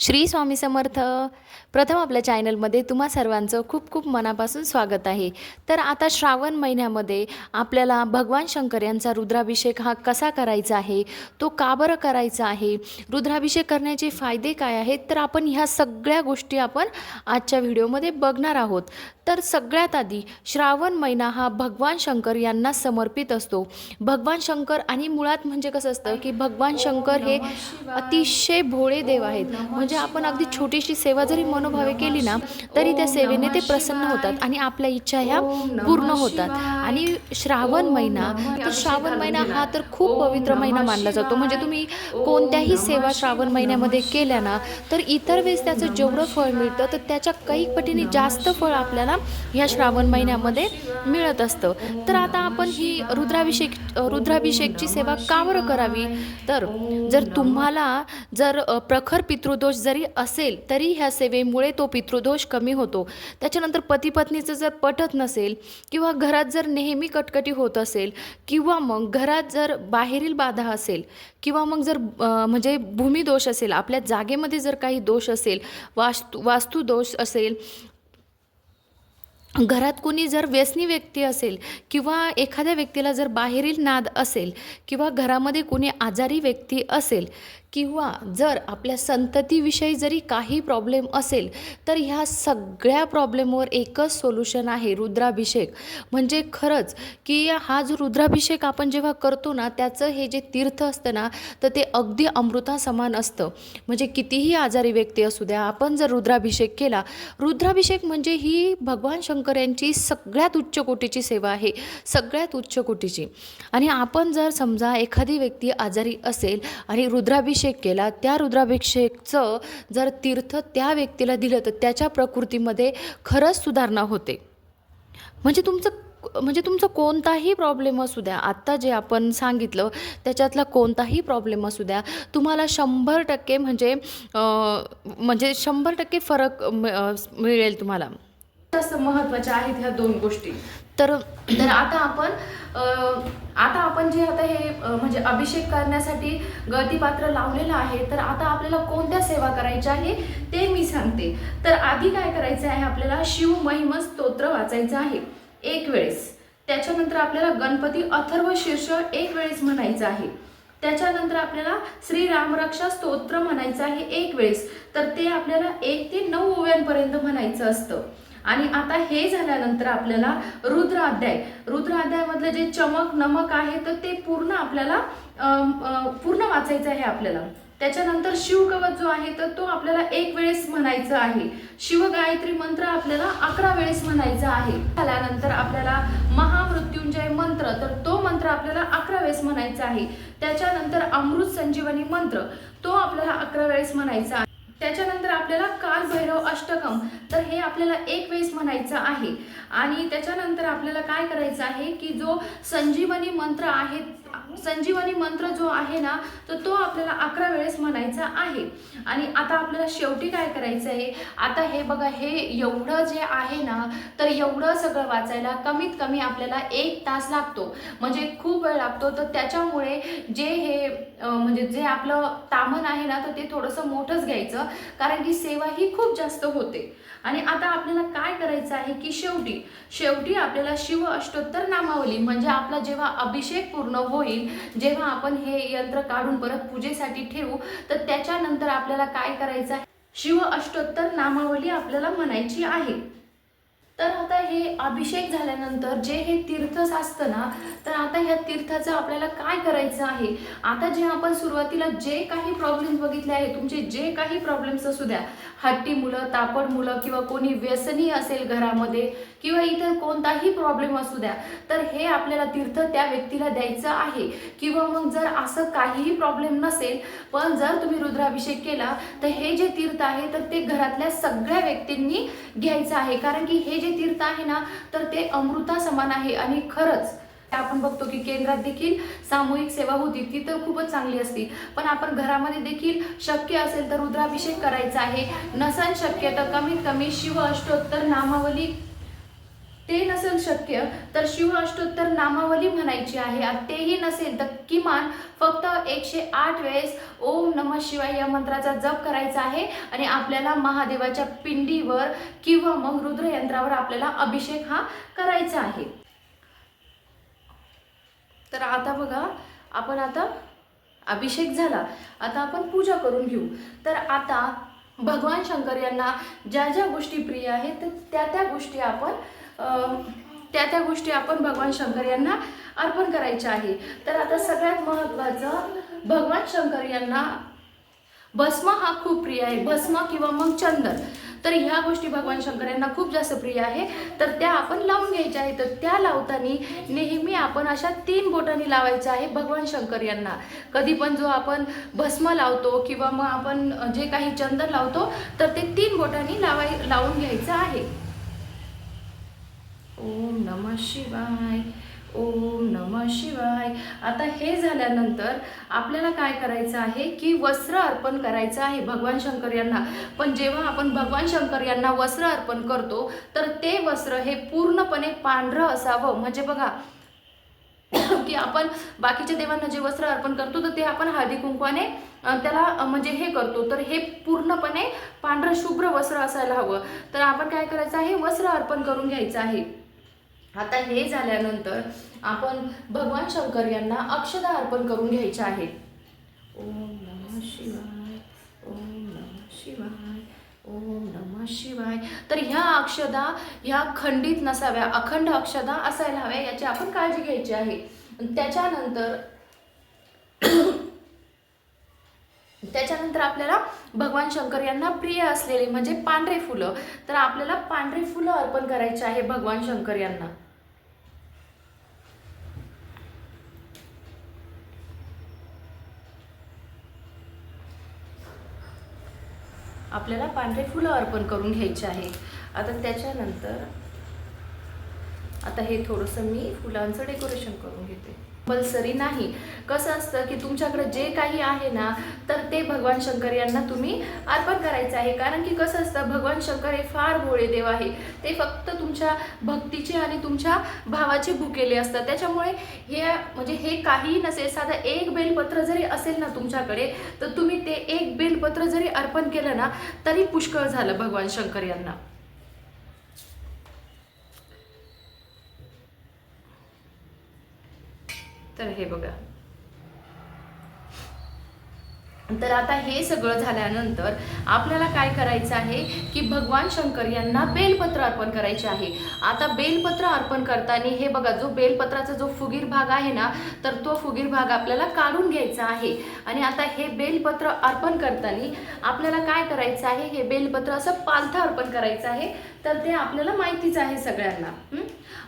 श्री स्वामी समर्थ. प्रथम आपल्या चॅनलमध्ये तुम्हा सर्वांचं खूप खूप मनापासून स्वागत आहे. तर आता श्रावण महिन्यामध्ये आपल्याला भगवान शंकर यांचा रुद्राभिषेक हा कसा करायचा आहे? तो का बरं करायचा आहे? रुद्राभिषेक करण्याचे फायदे काय आहेत? तर आपण ह्या सगळ्या गोष्टी आपण आजच्या व्हिडिओमध्ये बघणार आहोत. तर सगळ्यात आधी श्रावण महिना हा भगवान शंकर यांना समर्पित असतो. भगवान शंकर आणि मुळात म्हणजे कसं असतं की भगवान शंकर हे अतिशय भोळे देव आहेत. म्हणजे म्हणजे आपण अगदी छोटीशी सेवा जरी मनोभावे केली ना तरी त्या सेवेने ते प्रसन्न होतात आणि आपल्या इच्छा ह्या पूर्ण होतात. आणि श्रावण महिना तर श्रावण महिना हा तर खूप पवित्र महिना मानला जातो. म्हणजे तुम्ही कोणत्याही सेवा श्रावण महिन्यामध्ये केल्या ना तर इतर वेळेस त्याचं जेवढं फळ मिळतं तर त्याच्या काही पटीने जास्त फळ आपल्याला ह्या श्रावण महिन्यामध्ये मिळत असतं. तर आता आपण ही रुद्राभिषेक रुद्राभिषेकची सेवा का बरं करावी? तर जर तुम्हाला जर प्रखर पितृदोष जरी असेल तरी ह्या सेवेमुळे तो पितृदोष कमी होतो. त्याच्यानंतर पती पत्नीचं जर पटत नसेल किंवा घरात जर नेहमी कटकटी होत असेल किंवा मग घरात जर बाहेरील बाधा असेल किंवा मग जर म्हणजे भूमिदोष असेल आपल्या जागेमध्ये जर काही दोष असेल वास्तू वास्तुदोष असेल घरात कोणी जर व्यसनी व्यक्ती असेल किंवा एखाद्या व्यक्तीला जर बाहेरील नाद असेल किंवा घरामध्ये कोणी आजारी व्यक्ती असेल किंवा जर आपल्या संततीविषयी जरी काही प्रॉब्लेम असेल तर ह्या सगळ्या प्रॉब्लेमवर एकच सोल्युशन आहे रुद्राभिषेक. म्हणजे खरंच की हा जो रुद्राभिषेक आपण जेव्हा करतो ना त्याचं हे जे तीर्थ असतं ना तर ते अगदी अमृता समान असतं. म्हणजे कितीही आजारी व्यक्ती असू द्या आपण जर रुद्राभिषेक केला रुद्राभिषेक म्हणजे ही भगवान शंकर यांची सगळ्यात उच्च कोटीची सेवा आहे. सगळ्यात उच्च कोटीची. आणि आपण जर समजा एखादी व्यक्ती आजारी असेल आणि रुद्राभिषेक केला त्या रुद्राभिषेकचं जर तीर्थ त्या व्यक्तीला दिलं तर त्याच्या प्रकृतीमध्ये खरंच सुधारणा होते. म्हणजे तुमचं म्हणजे तुमचा कोणताही प्रॉब्लेम असू द्या आत्ता जे आपण सांगितलं त्याच्यातला कोणताही प्रॉब्लेम असू द्या तुम्हाला शंभर टक्के म्हणजे म्हणजे शंभर टक्के फरक मिळेल तुम्हाला. जास्त महत्त्वाच्या आहेत ह्या दोन गोष्टी. तर तर आता आपण आता आपण जे आता हे म्हणजे अभिषेक करण्यासाठी गळतीपात्र लावलेलं आहे तर आता आपल्याला कोणत्या सेवा करायच्या आहे ते मी सांगते. तर आधी काय करायचं आहे आपल्याला शिव महिम स्तोत्र वाचायचं आहे. एक वेळेस. त्याच्यानंतर आपल्याला गणपती अथर्व शीर्ष एक वेळेस म्हणायचं आहे. त्याच्यानंतर आपल्याला श्री रामरक्षा स्तोत्र म्हणायचं आहे एक वेळेस. तर ते आपल्याला एक ते नऊ ओव्यांपर्यंत म्हणायचं असतं. आणि आता हे झाल्यानंतर आपल्याला रुद्र अध्याय रुद्र अध्यायामधलं जे चमक नमक आहे तर ते पूर्ण आपल्याला पूर्ण वाचायचं आहे आपल्याला. त्याच्यानंतर शिवकवच जो आहे तर तो आपल्याला एक वेळेस म्हणायचा आहे. शिव गायत्री मंत्र आपल्याला अकरा वेळेस म्हणायचा आहे. झाल्यानंतर आपल्याला महामृत्युंजय मंत्र तर तो मंत्र आपल्याला अकरा वेळेस म्हणायचा आहे. त्याच्यानंतर अमृत संजीवनी मंत्र तो आपल्याला अकरा वेळेस म्हणायचा आहे. त्याच्यानंतर आपल्याला काल भैरव अष्टकम तर हे आपल्याला एक वेळेस म्हणायचं आहे. आणि त्याच्यानंतर आपल्याला काय करायचं आहे की जो संजीवनी मंत्र आहे संजीवनी मंत्र जो आहे ना तर तो आपल्याला अकरा वेळेस म्हणायचा आहे. आणि आता आपल्याला शेवटी काय करायचं आहे आता हे बघा हे एवढं जे आहे ना तर एवढं सगळं वाचायला कमीत कमी आपल्याला एक तास लागतो. म्हणजे खूप वेळ लागतो. तर त्याच्यामुळे जे हे म्हणजे जे आपलं तामण आहे ना तर ते थोडंसं मोठंच घ्यायचं. कारण की सेवा ही खूप जास्त होते. आणि आता आपल्याला काय करायचं आहे की शेवटी शेवटी आपल्याला शिव अष्टोत्तर नामावली म्हणजे आपला जेव्हा अभिषेक पूर्ण होईल. जेव्हा आपण हे यंत्र काढून परत पूजेसाठी ठेवू तर त्याच्यानंतर आपल्याला काय करायचं आहे? शिव अष्टोत्तर नामावली आपल्याला म्हणायची आहे. तर आता हे अभिषेक झाल्यानंतर जे हे तीर्थ असतं ना तर आता ह्या तीर्थाचं आपल्याला काय करायचं आहे? आता जे आपण सुरुवातीला जे काही प्रॉब्लेम्स बघितले आहे तुमचे जे काही प्रॉब्लेम्स असू द्या हट्टी मुलं तापड मुलं किंवा कोणी व्यसनी असेल घरामध्ये किंवा इतर कोणताही प्रॉब्लेम असू द्या तर हे आपल्याला तीर्थ त्या व्यक्तीला द्यायचं आहे. किंवा मग जर असं काहीही प्रॉब्लेम नसेल पण जर तुम्ही रुद्राभिषेक केला तर हे जे तीर्थ आहे तर ते घरातल्या सगळ्या व्यक्तींनी घ्यायचं आहे. कारण की हे जे तीर्थ आहे ना तर ते अमृता समान आहे. आणि खरंच आपण बघतो की केंद्रात देखील सामूहिक सेवा होती ती तर खूपच चांगली असती. पण आपण घरामध्ये देखील शक्य असेल तर रुद्राभिषेक करायचा आहे. नसन शक्य तर कमीत कमी शिव अष्टोत्तर नामावली ते नसेल शक्य तर शिव अष्टोत्तर नामावली म्हणायची आहे. तेही नसेल तर किमान फक्त एकशे आठ वेळेस ओम नम शिवाय या मंत्राचा जप करायचा आहे आणि आपल्याला महादेवाच्या पिंडीवर किंवा मग रुद्रयंत्रावर आपल्याला अभिषेक हा करायचा आहे. तर आता बघा आपण आता अभिषेक झाला. आता आपण पूजा करून घेऊ. तर आता भगवान शंकर यांना ज्या ज्या गोष्टी प्रिय आहेत त्या त्या गोष्टी आपण त्या त्या गोष्टी आपण भगवान शंकर यांना अर्पण करायच्या आहे. तर आता सगळ्यात महत्त्वाचं भगवान शंकर यांना भस्म हा खूप प्रिय आहे. भस्म किंवा मग चंदन. तर ह्या गोष्टी भगवान शंकर यांना खूप जास्त प्रिय आहे. तर त्या आपण लावून घ्यायच्या आहे तर त्या लावताना नेहमी आपण अशा तीन बोटांनी लावायचं आहे भगवान शंकर यांना. कधी पण जो आपण भस्म लावतो किंवा मग आपण जे काही चंदन लावतो तर ते तीन बोटांनी लावाय लावून घ्यायचं आहे. ओम नम शिवाय ओम नम शिवाय. आता हे झाल्यानंतर आपल्याला काय करायचं आहे की वस्त्र अर्पण करायचं आहे भगवान शंकर यांना. पण जेव्हा आपण भगवान शंकर यांना वस्त्र अर्पण करतो तर ते वस्त्र हे पूर्णपणे पांढरं असावं. म्हणजे बघा की आपण बाकीच्या देवांना जे वस्त्र अर्पण करतो तर ते आपण हळदी कुंकवाने त्याला म्हणजे हे करतो. तर हे पूर्णपणे पांढरं शुभ्र वस्त्र असायला हवं. तर आपण काय करायचं आहे? वस्त्र अर्पण करून घ्यायचं आहे. आता हे झाल्यानंतर आपण भगवान शंकर यांना अक्षदा अर्पण करून घ्यायच्या आहेत ओम नम शिवाय ओम नम शिवाय ओम नम शिवाय. तर ह्या अक्षदा ह्या खंडित नसाव्या अखंड अक्षदा असायला हव्या याची आपण काळजी घ्यायची आहे. त्याच्यानंतर त्याच्यानंतर आपल्याला भगवान शंकर यांना प्रिय असलेले म्हणजे पांढरे फुलं तर आपल्याला पांढरे फुलं अर्पण करायचे आहे भगवान शंकर यांना. आपल्याला पांढरे फुलं अर्पण करून घ्यायचे आहे. आता त्याच्यानंतर आता हे थोडंसं मी फुलांचं डेकोरेशन करून घेते. कंपल्सरी नाही. कसं असतं की तुमच्याकडे जे काही आहे ना ते भगवान शंकर यांना तुम्ही अर्पण करायचं आहे. कारण की कसं असतं भगवान शंकर हे फार भोळे देव आहे. ते फक्त तुमच्या भक्तीचे आणि तुमच्या भावाचे भुकेले असतात. त्याच्यामुळे हे म्हणजे हे काहीही नसेल साधं एक बेलपत्र जरी असेल ना तुमच्याकडे तर तुम्ही ते एक बेलपत्र जरी अर्पण केलं ना तरी पुष्कळ झालं भगवान शंकर यांना. तर हे बघा. तर आता हे सगळं झाल्यानंतर आपल्याला काय करायचं आहे की भगवान शंकर यांना बेलपत्र अर्पण करायचे आहे. आता बेलपत्र अर्पण करताना हे बघा जो बेलपत्राचा जो फुगीर भाग आहे ना तर तो फुगीर भाग आपल्याला काढून घ्यायचा आहे. आणि आता हे बेलपत्र अर्पण करताना आपल्याला काय करायचं आहे? हे बेलपत्र असं पालथं अर्पण करायचं आहे. तर ते आपल्याला माहितीच आहे सगळ्यांना.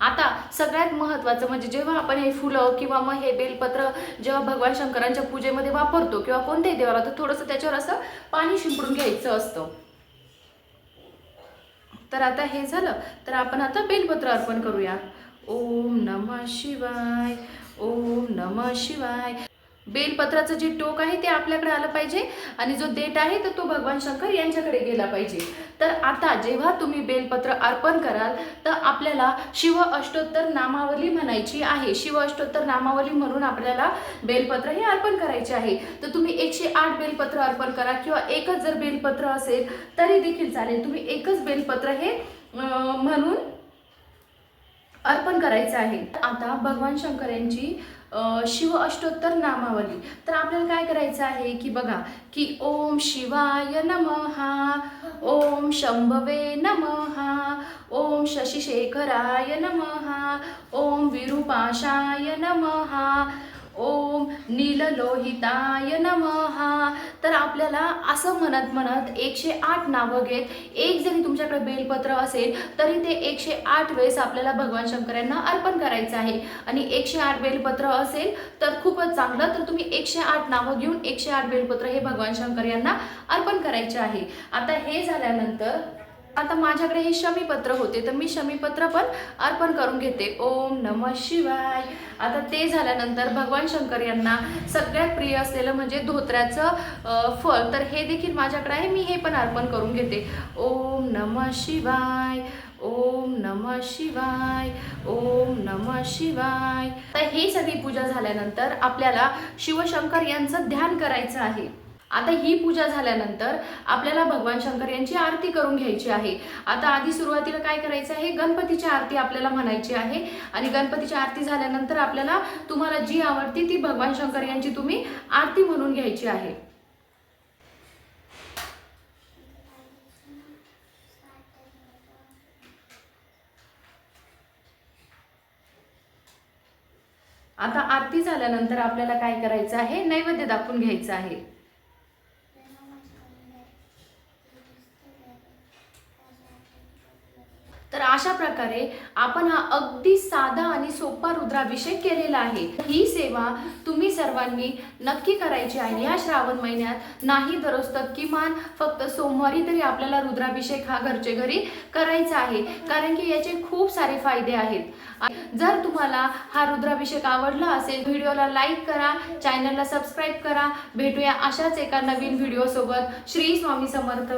आता सगळ्यात महत्त्वाचं म्हणजे जेव्हा आपण हे फुलं किंवा मग हे बेलपत्र जेव्हा भगवान शंकरांच्या पूजेमध्ये वापरतो किंवा कोणत्याही देवाला तर थोडंसं त्याच्यावर असं पाणी शिंपडून घ्यायचं असतं. तर आता हे झालं. तर आपण आता बेलपत्र अर्पण करूया. ओम नम शिवाय ओम नम शिवाय. बेलपत्राचं जे टोक आहे ते आपल्याकडे आलं पाहिजे आणि जो देठ आहे तर तो भगवान शंकर यांच्याकडे गेला पाहिजे. तर आता जेव्हा तुम्ही बेलपत्र अर्पण कराल तर आपल्याला शिव अष्टोत्तर नामावली म्हणायची आहे. शिव अष्टोत्तर नामावली म्हणून आपल्याला बेलपत्र हे अर्पण करायचे आहे. तर तुम्ही एकशे आठ बेलपत्र अर्पण करा किंवा एकच जर बेलपत्र असेल तरी देखील चालेल. तुम्ही एकच बेलपत्र हे म्हणून अर्पण करायचं आहे. आता भगवान शंकर यांची शिव अष्टोत्तर नामावली. तर आपल्याला काय करायचं आहे की बघा की ओम शिवाय नमहा ओम शंभवे नमहा ओम शशिशेखराय नमहा ओम विरूपाशाय नमहा ओम नीललोहिताय नमहा तर आपल्याला असं म्हणत म्हणत एकशे आठ नावं घेत एक जरी तुमच्याकडे बेलपत्र असेल तरी ते एकशे आठ वेळेस आपल्याला भगवान शंकर यांना अर्पण करायचं आहे. आणि एकशे आठ बेलपत्र असेल तर खूपच चांगलं. तर तुम्ही एकशे आठ नावं घेऊन एकशे आठ बेलपत्र हे भगवान शंकर यांना अर्पण करायचे आहे. आता हे झाल्यानंतर आता माझ्याकडे हे शमीपत्र होते तर मी शमीपत्र पण अर्पण करून घेते. ओम नम शिवाय. आता ते झाल्यानंतर भगवान शंकर यांना सगळ्यात प्रिय असलेलं म्हणजे धोत्र्याचं फळ. तर हे देखील माझ्याकडे आहे मी हे पण अर्पण करून घेते. ओम नम शिवाय. ओम नम शिवाय. ओम नम शिवाय. तर ही सगळी पूजा झाल्यानंतर आपल्याला शिवशंकर यांचं ध्यान करायचं आहे. आता ही पूजा झाल्यानंतर आपल्याला भगवान शंकर यांची आरती करून घ्यायची आहे. आता आधी सुरुवातीला काय करायचं आहे? गणपतीची आरती आपल्याला म्हणायची आहे. आणि गणपतीची आरती झाल्यानंतर आपल्याला तुम्हाला जी आवडती ती भगवान शंकर यांची तुम्ही आरती म्हणून घ्यायची आहे. आता आरती झाल्यानंतर आपल्याला काय करायचं आहे? नैवेद्य दाखवून घ्यायचं आहे तर अशा प्रकारे आपण हा अगदी साधा आणि सोपा रुद्राभिषेक केलेला आहे. ही सेवा तुम्ही सर्वांनी नक्की करायची आहे या श्रावण महिन्यात नाही दररोज तर किमान फक्त सोमवारी तरी आपल्याला रुद्राभिषेक हा घरचे घरी करायचा आहे. कारण की याचे खूप सारे फायदे आहेत. जर तुम्हाला हा रुद्राभिषेक आवडला असेल व्हिडिओला लाईक करा चॅनलला सबस्क्राईब करा. भेटूया अशाच एका नवीन व्हिडिओ सोबत श्री स्वामी समर्थ.